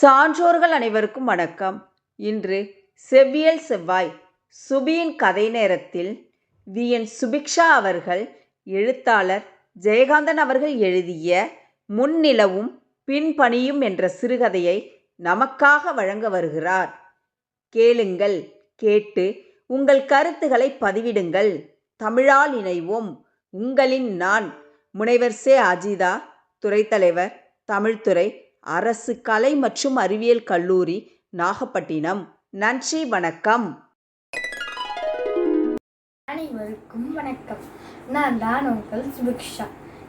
சான்றோர்கள் அனைவருக்கும் வணக்கம். இன்று செவ்வியல் செவ்வாய் சுபியின் கதை நேரத்தில் வி. என். சுபிக்ஷா அவர்கள் எழுத்தாளர் ஜெயகாந்தன் அவர்கள் எழுதிய முன்னிலவும் பின்பணியும் என்ற சிறுகதையை நமக்காக வழங்க வருகிறார். கேளுங்கள் கேட்டு உங்கள் கருத்துக்களை பதிவிடுங்கள். தமிழால் இணைவோம். உங்களின் நான் முனைவர் சே. அஜிதா துறைத்தலைவர் தமிழ்துறை அரசு கலை மற்றும் அறிவியல் கல்லூரி நாகப்பட்டினம். நன்றி வணக்கம். அனைவருக்கும் வணக்கம். நான் தான் உங்கள் சுபிக்ஷா.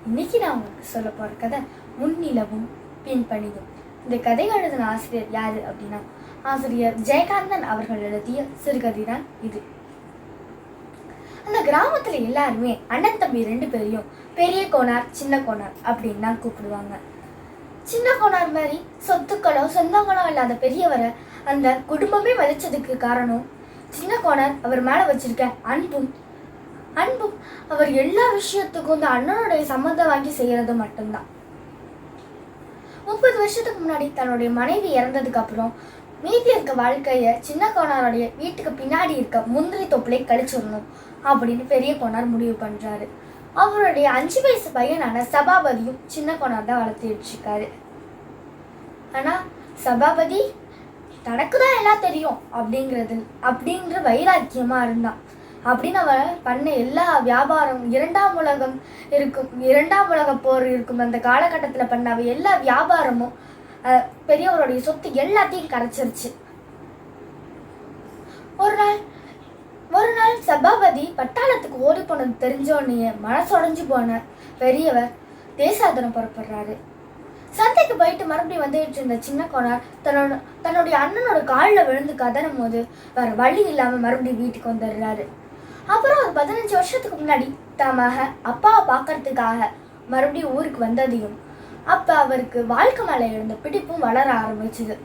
இன்னைக்கு நான் உங்களுக்கு சொல்ல போகிற கதை முன்னிலவும் பின்பணியும். இந்த கதை எழுதின ஆசிரியர் யாரு அப்படின்னா ஆசிரியர் ஜெயகாந்தன் அவர்கள் எழுதிய சிறுகதை தான் இது. அந்த கிராமத்துல எல்லாருமே அண்ணன் தம்பி ரெண்டு பேரையும் பெரிய கோனார் சின்ன கோனார் அப்படின்னு தான் கூப்பிடுவாங்க. சின்ன கோனார் மாதிரி சொத்துக்களோ சொந்தங்களோ இல்லாத பெரியவரை அந்த குடும்பமே மதிச்சதுக்கு காரணம் சின்ன கோனார் அவர் மேலே வச்சிருக்க அன்பும் அன்பும் அவர் எல்லா விஷயத்துக்கும் இந்த அண்ணனுடைய சம்மந்தம் வாங்கி செய்யறது மட்டும்தான். முப்பது வருஷத்துக்கு முன்னாடி தன்னுடைய மனைவி இறந்ததுக்கு அப்புறம் மீதி இருக்க வாழ்க்கைய சின்ன கோனாருடைய வீட்டுக்கு பின்னாடி இருக்க முந்திரி தொப்புளை கழிச்சிடணும் அப்படின்னு பெரிய கோனார் முடிவு பண்றாரு. அவருடைய அஞ்சு வயசு பையனான சபாபதியும் சின்ன கோனார் தான் வளர்த்து இருக்காரு ஆனா சபாபதி தனக்கு தான் எல்லாம் தெரியும் அப்படிங்கிறது அப்படின்ற வைராக்கியமாக இருந்தான். அப்படின்னு அவன் பண்ண எல்லா வியாபாரம் இரண்டாம் உலகம் இருக்கும் இரண்டாம் உலக போர் இருக்கும் அந்த காலகட்டத்தில் பண்ண அவ எல்லா வியாபாரமும் அஹ், பெரியவருடைய சொத்து எல்லாத்தையும் கரைச்சிருச்சு. ஒரு நாள் ஒரு நாள் சபாபதி பட்டாளத்துக்கு ஓடி போனது தெரிஞ்சோடனே மனசுடைஞ்சு போன பெரியவர் தேசாதனம் புறப்படுறாரு. சந்தைக்கு போயிட்டு மறுபடியும் வந்துட்டு இருந்த சின்ன கோனார் தன்னோட தன்னுடைய அண்ணனோட காலில் விழுந்து கதறும் போது வேற வழி இல்லாமல் மறுபடியும் வீட்டுக்கு வந்துடுறாரு. அப்புறம் ஒரு பதினஞ்சு வருஷத்துக்கு முன்னாடி தன் அப்பாவை பார்க்கறதுக்காக மறுபடியும் ஊருக்கு வந்ததையும் அப்போ அவருக்கு வாழ்க்கை மேலே இருந்த பிடிப்பும் வளர ஆரம்பிச்சுது.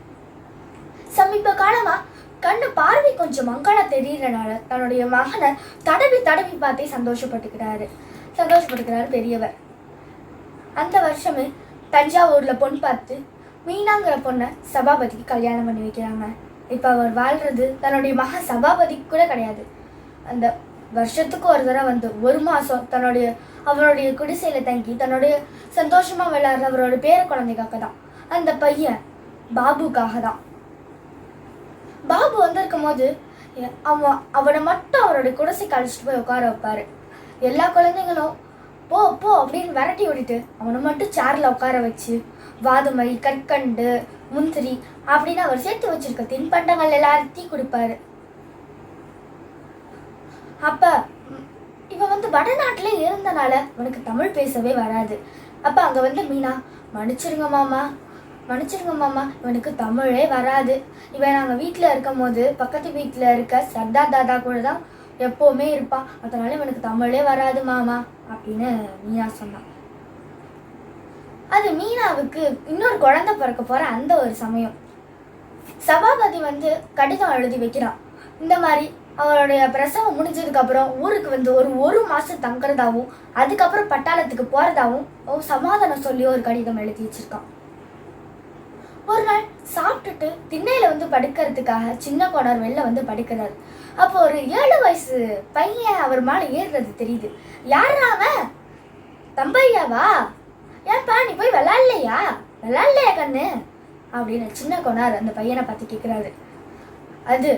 சமீப காலமாக கண்ணு பார்வை கொஞ்சம் மங்களா தெரியறனால தன்னுடைய மகனை தடவி தடவி பார்த்தே சந்தோஷப்பட்டுக்கிறாரு. சந்தோஷப்பட்டுக்கிறாரு பெரியவர். அந்த வருஷமே தஞ்சாவூரில் பொண்ணு பார்த்து மீனாங்கிற பொண்ணை சபாபதிக்கு கல்யாணம் பண்ணி வைக்கிறாங்க. இப்போ அவர் வாழ்கிறது தன்னுடைய மகன் சபாபதிக்கு கூட கிடையாது. அந்த வருஷத்துக்கு ஒரு தடவை வந்து ஒரு மாதம் தன்னுடைய அவருடைய குடிசையில் தங்கி தன்னுடைய சந்தோஷமாக விளையாடுற அவரோட பேர குழந்தைக்காக தான் அந்த பையன் பாபுக்காக தான் பாபு வந்திருக்கும் போது அவன் அவனை மட்டும் அவருடைய குடிசைக்கு அழைச்சிட்டு போய் உட்கார வைப்பாரு. எல்லா குழந்தைங்களும் போ போ அப்படின்னு விரட்டி விட்டுட்டு அவனை மட்டும் சேரில் உட்கார வச்சு வாதுமை கற்கண்டு முந்திரி அப்படின்னு அவர் சேர்த்து வச்சிருக்க தின்பண்டங்கள் எல்லாத்தையும் கொடுப்பாரு. அப்ப இவன் வந்து வடநாட்டிலே இருந்தனால அவனுக்கு தமிழ் பேசவே வராது. அப்ப அங்க வந்து மீனா மன்னிச்சிருங்க மாமா மன்னிச்சிருங்க மாமா இவனுக்கு தமிழே வராது. இவன் நாங்கள் வீட்டில் இருக்கும் போது பக்கத்து வீட்டில் இருக்க சர்தார் தாதா கூட தான் எப்போவுமே இருப்பான் அதனால இவனுக்கு தமிழே வராது மாமா அப்படின்னு மீனா சொன்னான் அது மீனாவுக்கு இன்னொரு குழந்தை பிறக்க போற அந்த ஒரு சமயம். சபாபதி வந்து கடிதம் எழுதி வைக்கிறான். இந்த மாதிரி அவருடைய பிரசவம் முடிஞ்சதுக்கப்புறம் ஊருக்கு வந்து ஒரு ஒரு மாதம் தங்குறதாவும் அதுக்கப்புறம் பட்டாளத்துக்கு போகிறதாவும் சமாதானம் சொல்லி ஒரு கடிதம் எழுதி வச்சிருக்கான். ஒரு நாள் சாப்பிட்டுட்டு திண்ணையில வந்து படுக்கிறதுக்காக சின்ன கோணர் வெளில வந்து படுக்கிறாரு. அப்போ ஒரு ஏழு வயசு பையன் அவர் மேல ஏறுறது தெரியுது. யாரா அவன்? தம்பையாவா? ஏன்பா நீ போய் விளாட்லையா விளாட்லையா கண்ணு? அப்படின்னு சின்ன கொனார் அந்த பையனை பார்த்து கேட்குறாரு அது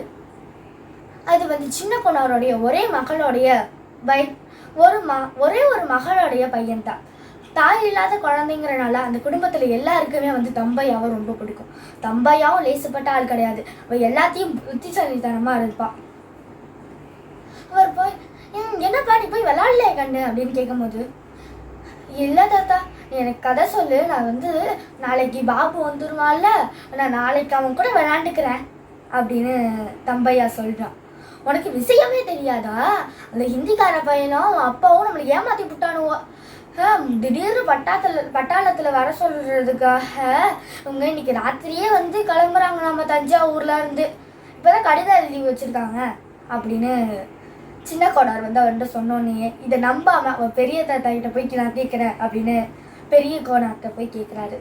அது வந்து சின்ன கொனாருடைய ஒரே மகளுடைய பை ஒரு ம ஒரே ஒரு மகளுடைய பையன்தான். தாய் இல்லாத குழந்தைங்கிறனால அந்த குடும்பத்துல எல்லாருக்குமே வந்து தம்பையாவை ரொம்ப பிடிக்கும். தம்பையாவும் லேசுப்பட்ட ஆள் கிடையாது. அவள் எல்லாத்தையும் புத்திசாலித்தனமா இருப்பா. அவர் போய் என்னப்பா நீ போய் விளாடலையே கண்ணு? அப்படின்னு கேட்கும்போது இல்லை தாத்தா எனக்கு கதை சொல்லு. நான் வந்து நாளைக்கு பாபு வந்துருவான்ல. நான் நாளைக்கு அவன் கூட விளாண்டுக்கிறேன் அப்படின்னு தம்பையா சொல்றான் உனக்கு விஷயமே தெரியாதா? அந்த ஹிந்திக்கார பையனும் அப்பாவும் நம்மளை ஏமாத்தி விட்டானுவோ திடீர்னு பட்டாத்துல பட்டாளத்தில் வர சொல்றதுக்காக இவங்க இன்னைக்கு ராத்திரியே வந்து கிளம்புறாங்க. நம்ம தஞ்சாவூர்ல இருந்து. இப்பதான் கடிதம் எழுதி வச்சிருக்காங்க அப்படின்னு சின்ன கோடார் வந்து அவன்கிட்ட சொன்னோன்னே இதை நம்பாம அவன் பெரிய தாத்தா கிட்ட போய் நான் கேட்குறேன் அப்படின்னு பெரிய கோனார்கிட்ட போய் கேட்குறாரு.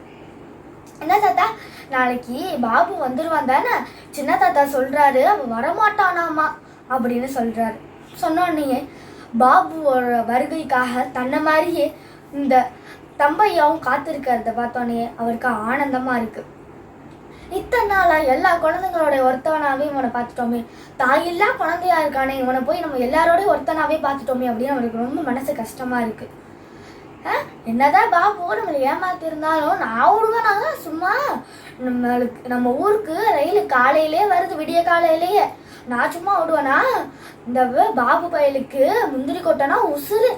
என்ன தாத்தா? நாளைக்கு பாபு வந்துருவான் தானே? சின்ன தாத்தா சொல்றாரு அவன் வரமாட்டானாமா? அப்படின்னு சொல்றாரு. சொன்னோன்னே பாபுவோட வருகைக்காக தன்னை மாதிரியே இந்த தம்பையாவும் காத்திருக்கிறத பார்த்தோன்னே அவருக்கு ஆனந்தமா இருக்கு. இத்தனை நாளா எல்லா குழந்தைங்களோட ஒருத்தவனாகவே இவனை பார்த்துட்டோமே. தாயில்லா குழந்தையா இருக்கானே இவனை போய் நம்ம எல்லாரோடய ஒருத்தனாவே பார்த்துட்டோமே அப்படின்னு அவருக்கு ரொம்ப மனசு கஷ்டமா இருக்கு. என்னதான் பாபு நம்மளை ஏமாத்திருந்தாலும் நான் விடுவேனாங்க சும்மா நம்மளுக்கு நம்ம ஊருக்கு ரயில் காலையிலே வருது விடிய காலையிலேயே. நான் சும்மா விடுவேனா இந்த பாபு பயலுக்கு முந்திரி கொட்டனா உசுறு.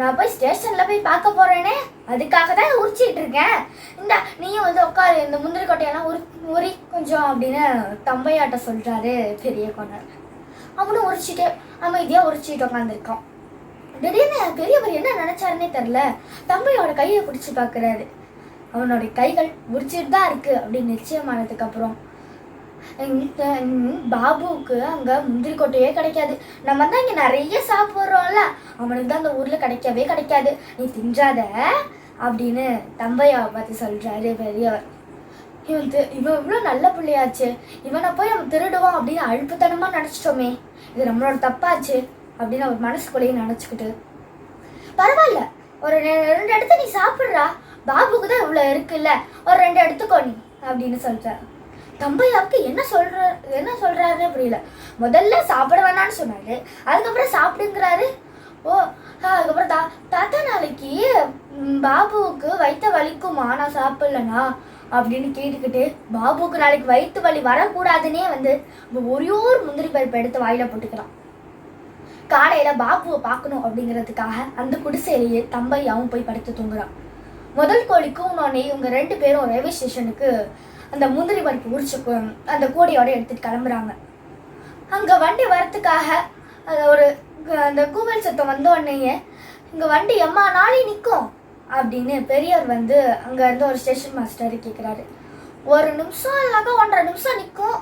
நான் போய் ஸ்டேஷன்ல போய் பார்க்க போறேனே. அதுக்காக தான் உரிச்சிட்டு இருக்கேன். இந்த நீயும் வந்து உட்காரு இந்த முந்திரி கொட்டையெல்லாம் உரி உரி கொஞ்சம் அப்படின்னு தம்பையாட்ட சொல்றாரு பெரிய கொண்டார் அவனும் உரிச்சிட்டு அமைதியாக உரிச்சிட்டு உட்காந்துருக்கான் திடீர்னு பெரியவர் என்ன நினைச்சாருன்னே தெரில தம்பையோட கையை பிடிச்சி பார்க்கறாரு. அவனோட கைகள் உரிச்சிட்டு தான் இருக்கு அப்படின்னு நிச்சயமானதுக்கு அப்புறம் பாபுவுக்கு அங்க முந்திரி கொட்டையே கிடைக்காது. நம்ம தான் இங்க நிறைய சாப்பிட்றோம்ல. அவனுக்கு தான் அந்த ஊர்ல கிடைக்கவே கிடைக்காது. நீ தின்றாத அப்படின்னு தம்பையாவை பார்த்து சொல்கிறாரு பெரியவர். இவன் தி- இவன் இவ்வளோ நல்ல பிள்ளையாச்சு. இவனை போய் நம்ம திருடுவான் அப்படின்னு அழுப்புத்தனமா நினச்சிட்டோமே. இது நம்மளோட தப்பாச்சு அப்படின்னு அவர் மனசுக்குள்ளேயே நினச்சிக்கிட்டு. பரவாயில்ல. ஒரு ரெ- ரெண்டு இடத்த நீ சாப்பிட்றா. பாபுக்கு தான் இவ்வளோ இருக்குல்ல. ஒரு ரெண்டு எடுத்துக்கோ நீ அப்படின்னு சொல்றாரு. தம்பையாவுக்கு என்ன சொல்ற என்ன சொல்றாருன்னு புரியல. முதல்ல சாப்பிட வேணாம்னு சொன்னாரு. அதுக்கப்புறம் சாப்பிடுங்கிறாரு. ஓ அதுக்கப்புறம் தா தாத்தா நாளைக்கு பாபுவுக்கு வயிற்று வலிக்குமா? நான் சாப்பிடலனா அப்படின்னு கேட்டுக்கிட்டு பாபுவுக்கு நாளைக்கு வயிற்று வலி வரக்கூடாதுன்னே வந்து ஒரே ஒரு முந்திரி பருப்பு எடுத்து வாயில போட்டுக்கிறான் காலையில பாபுவை பார்க்கணும் அப்படிங்கிறதுக்காக அந்த குடிசையிலேயே தம்பையாவும் போய் படுத்து தூங்குறான். முதல் கோழிக்கும் உடனே இவங்க ரெண்டு பேரும் ரயில்வே ஸ்டேஷனுக்கு அந்த முந்திரி பருப்பு உரிச்சு அந்த கோடியோட எடுத்துட்டு கிளம்புறாங்க. அங்க வண்டி வரத்துக்காக அது ஒரு அந்த கூவல் சத்தம் வந்த உடனேயே இங்க வண்டி எம்மா நாளே நிற்கும் அப்படின்னு பெரியார் வந்து அங்க இருந்து ஒரு ஸ்டேஷன் மாஸ்டர் கேட்குறாரு ஒரு நிமிஷம் இல்லைனாக்கா ஒன்றரை நிமிஷம் நிற்கும்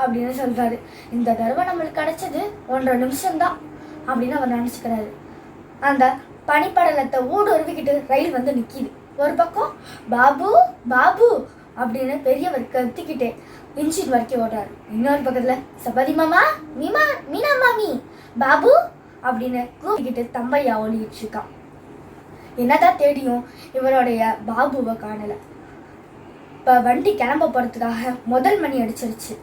அப்படின்னு சொல்றாரு. இந்த தடவை நம்மளுக்கு கிடைச்சது ஒன்றரை நிமிஷம்தான் அப்படின்னு அவர் நினச்சிக்கிறாரு. அந்த பனிப்படலத்தை ஊடுருவிக்கிட்டு ரயில் வந்து நிற்கிது ஒரு பக்கம் பாபு பாபு அப்படின்னு பெரியவர் கத்திக்கிட்டே இன்ஜின் வரைக்கும் ஓடுறாரு. இன்னொரு பக்கத்தில் சபதி மாமா மீமா மீனா மாமி பாபு அப்படின்னு கூப்பிக்கிட்டு தம்பையா ஓடிட்டு இருக்கான். என்னதான் தேடியும் இவருடைய பாபுவை காணல. இப்போ வண்டி கிளம்ப போகிறதுக்காக முதல் மணி அடிச்சிருச்சு.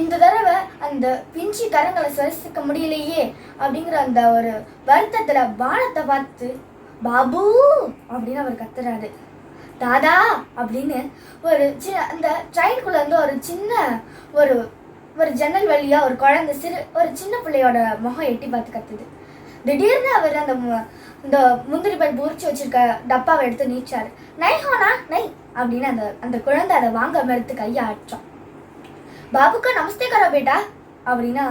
இந்த தடவை அந்த பிஞ்சி கரங்களை சரிசிக்க முடியலையே அப்படிங்கிற அந்த ஒரு வருத்தத்துல வானத்தை பார்த்து பாபு அப்படின்னு அவர் கத்துறாரு. தாதா அப்படின்னு ஒரு சின்ன அந்த ட்ரெயின்குள்ள இருந்து ஒரு சின்ன ஒரு ஒரு ஜன்னல் வழியா ஒரு குழந்தை சிறு ஒரு சின்ன பிள்ளையோட முகம் எட்டி பார்த்து கத்துது. திடீர்னு அவர் அந்த இந்த முந்திரி பருப்பு உரிச்சு வச்சிருக்க டப்பாவை எடுத்து நீச்சாரு. நை ஹோனா நை அப்படின்னு அந்த அந்த குழந்தை அதை வாங்க மறுத்து கையை பாபுக்கா நமஸ்தே கரோ பேட்டா அப்படின்னா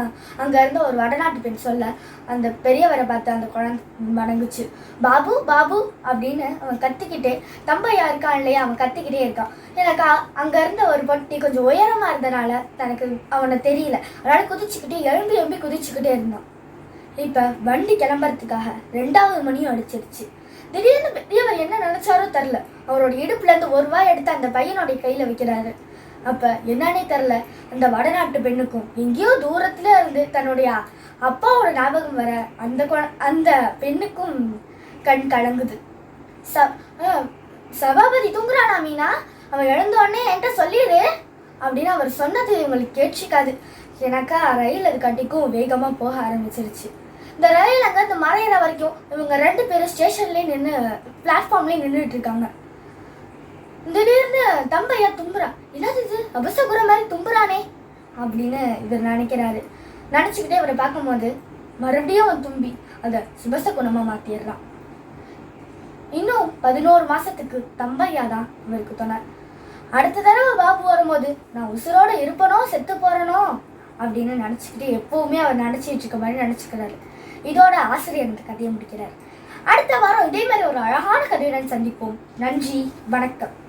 அங்கே இருந்த ஒரு வடநாட்டு பெண் சொல்ல அந்த பெரியவரை பார்த்து அந்த குழந்தை மடங்குச்சு. பாபு பாபு அப்படின்னு அவன் கத்திக்கிட்டே தம்பையா இருக்கான் இல்லையா? அவன் கத்திக்கிட்டே இருக்கான். எனக்கு அங்கேருந்த இருந்த ஒரு பொட்டி கொஞ்சம் உயரமாக இருந்தனால தனக்கு அவனை தெரியல. அதனால் குதிச்சுக்கிட்டே எழும்பி எழும்பி குதிச்சுக்கிட்டே இருந்தான். இப்போ வண்டி கிளம்புறதுக்காக ரெண்டாவது மணியும் அடிச்சிருச்சு. திடீர்னு பெரியவர் என்ன நினைச்சாரோ தெரில அவரோட இடுப்புலேருந்து ஒரு ரூபாய் எடுத்து அந்த பையனுடைய கையில் வைக்கிறாரு. அப்ப என்னன்னே தெரில அந்த வடநாட்டு பெண்ணுக்கும் எங்கேயோ தூரத்துல இருந்து தன்னுடைய அப்பாவோட ஞாபகம் வர அந்த அந்த பெண்ணுக்கும் கண் கலங்குது. ச சபாபதி தூங்குறானா மீனா? அவன் எழுந்த உடனே என்கிட்ட சொல்லிடு அப்படின்னு அவர் சொன்னது இவங்களுக்கு கேட்சிக்காது. எனக்கா ரயில் அது கண்டிக்கும் வேகமாக போக ஆரம்பிச்சிருச்சு. இந்த ரயில் அங்கே மறையிற வரைக்கும் இவங்க ரெண்டு பேரும் ஸ்டேஷன்லேயே நின்று பிளாட்ஃபார்ம்லேயே நின்றுட்டு இருக்காங்க. திடீர்னு தம்பையா தும்புறா? என்னது இது? அபசகுர மாதிரி தும்புறானே. அப்படின்னு இவர் நினைக்கிறாரு. நினச்சிக்கிட்டே இவரை பார்க்கும்போது மறுபடியும் அவன் தும்பி. அதை சுபச குணமாக மாற்றிடுறான் இன்னும் பதினோரு மாசத்துக்கு தம்பையா தான் இவருக்கு சொன்னார் அடுத்த தடவை பாபு வரும்போது நான் உசுரோட இருப்பனோ செத்து போறனோ? அப்படின்னு நினச்சிக்கிட்டு எப்பவுமே அவர் நினச்சிட்டு இருக்க மாதிரி நினச்சிக்கிறாரு. இதோட ஆசிரியர் இந்த கதையை முடிக்கிறார். அடுத்த வாரம் இதே மாதிரி ஒரு அழகான கதையுடன் சந்திப்போம். நன்றி வணக்கம்.